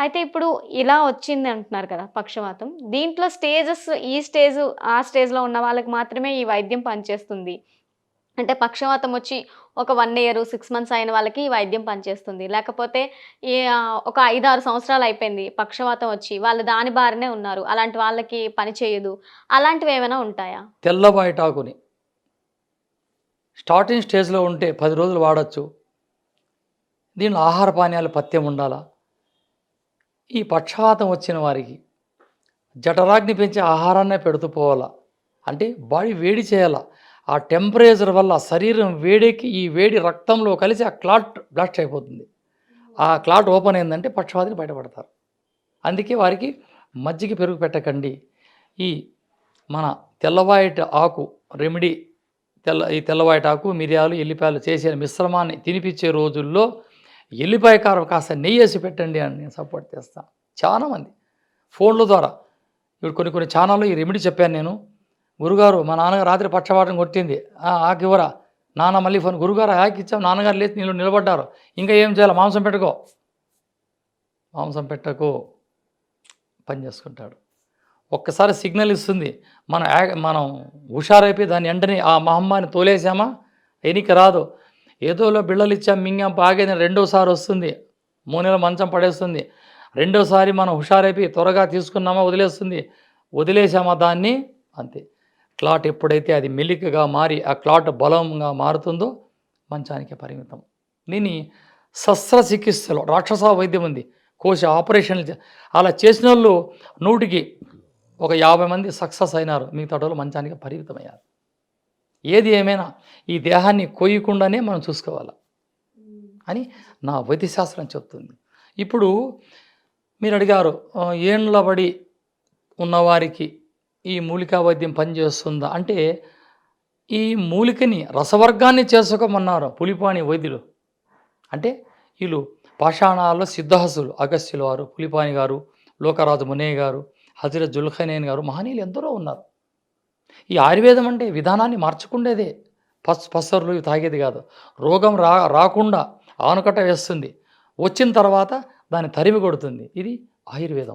అయితే ఇప్పుడు ఇలా వచ్చింది అంటున్నారు కదా పక్షవాతం. దీంట్లో స్టేజెస్ ఈ స్టేజ్ ఆ స్టేజ్‌లో ఉన్న వాళ్ళకి మాత్రమే ఈ వైద్యం పనిచేస్తుంది. అంటే పక్షవాతం వచ్చి ఒక వన్ ఇయర్, సిక్స్ మంత్స్ అయిన వాళ్ళకి ఈ వైద్యం పనిచేస్తుంది. లేకపోతే ఈ ఒక 5, 6 సంవత్సరాలు అయిపోయింది పక్షవాతం వచ్చి వాళ్ళు దాని బారినే ఉన్నారు. అలాంటి వాళ్ళకి పని చేయదు. అలాంటివి ఏమైనా ఉంటాయా? తెల్లబాయిటాకుని స్టార్టింగ్ స్టేజ్‌లో ఉంటే పది రోజులు వాడచ్చు దీనిలో ఆహార పానీయాలు పథ్యం ఉండాలా. ఈ పక్షవాతం వచ్చిన వారికి జఠరాగ్ని పెంచే ఆహారాన్నే పెడుతూ పోవాలా. అంటే బాడీ వేడి చేయాలా. ఆ టెంపరేచర్ వల్ల శరీరం వేడెక్కి ఈ వేడి రక్తంలో కలిసి ఆ క్లాట్ బ్లాస్ట్ అయిపోతుంది. ఆ క్లాట్ ఓపెన్ అయిందంటే పక్షవాతిని బయటపడతారు. అందుకే వారికి మజ్జిగ పెరుగు పెట్టకండి. ఈ మన తెల్లవాయట ఆకు రెమెడీ తెల్ల ఈ తెల్లవాయిట ఆకు, మిరియాలు, ఎల్లిపాయలు చేసిన మిశ్రమాన్ని తినిపించే రోజుల్లో ఎల్లిపాయ కారం కాస్త నెయ్యి వేసి పెట్టండి అని నేను సపోర్ట్ చేస్తాను. చాలామంది ఫోన్ల ద్వారా ఇప్పుడు కొన్ని కొన్ని ఛానల్లో ఈ రెమెడీ చెప్పాను నేను. గురుగారు మా నాన్నగారు రాత్రి పక్షవాతం కొట్టింది. ఆ! నాన్న మళ్ళీ ఫోన్ గురుగారు ఆకిచ్చాం నాన్నగారు లేచి నీళ్ళు నిలబడ్డారు. ఇంకా ఏం చేయాలి? మాంసం పెట్టుకో. మాంసం పెట్టకు. పని చేసుకుంటాడు. ఒక్కసారి సిగ్నల్ ఇస్తుంది. మనం మనం హుషారైపోయి దాన్ని వెంటనే ఆ మహమ్మారిని తోలేసామా ఎనికి రాదు. ఏదోలో బిళ్ళలు ఇచ్చాం మింగాం ఆగేది రెండోసారి వస్తుంది. మూనెల మంచం పడేస్తుంది. రెండోసారి మనం హుషారైపోయి త్వరగా తీసుకున్నామా వదిలేస్తుంది. వదిలేసామా దాన్ని అంతే. క్లాట్ ఎప్పుడైతే అది మెలికగా మారి ఆ క్లాట్ బలంగా మారుతుందో మంచానికే పరిమితం. దీని శస్త్రచికిత్సలో రాక్షస వైద్యం ఉంది. కోశ ఆపరేషన్లు అలా చేసిన వాళ్ళు నూటికి ఒక 50 మంది సక్సెస్ అయినారు. మిగతాటోళ్ళు మంచానికి పరిమితమయ్యారు. ఏది ఏమైనా ఈ దేహాన్ని కొయ్యకుండానే మనం చూసుకోవాలా. అని నా వైద్యశాస్త్రం చెప్తుంది. ఇప్పుడు మీరు అడిగారు ఏండ్లబడి ఉన్నవారికి ఈ మూలికా వైద్యం పనిచేస్తుందా? అంటే ఈ మూలికని రసవర్గాన్ని చేసుకోమన్నారు పులిపాణి వైద్యులు. అంటే వీళ్ళు పాషాణాల్లో సిద్ధహసులు అగస్త్యుల వారు, పులిపాణి గారు, లోకరాజు మునయ్య గారు, హజరత్ జుల్ఖనేన్ గారు మహనీయులు ఎందరో ఉన్నారు. ఈ ఆయుర్వేదం అంటే విధానాన్ని మార్చకుండేదే పస్ పసర్లు తాగేది కాదు. రోగం రా రాకుండా ఆనకట్ట వేస్తుంది. వచ్చిన తర్వాత దాన్ని తరిమి కొడుతుంది. ఇది ఆయుర్వేదం.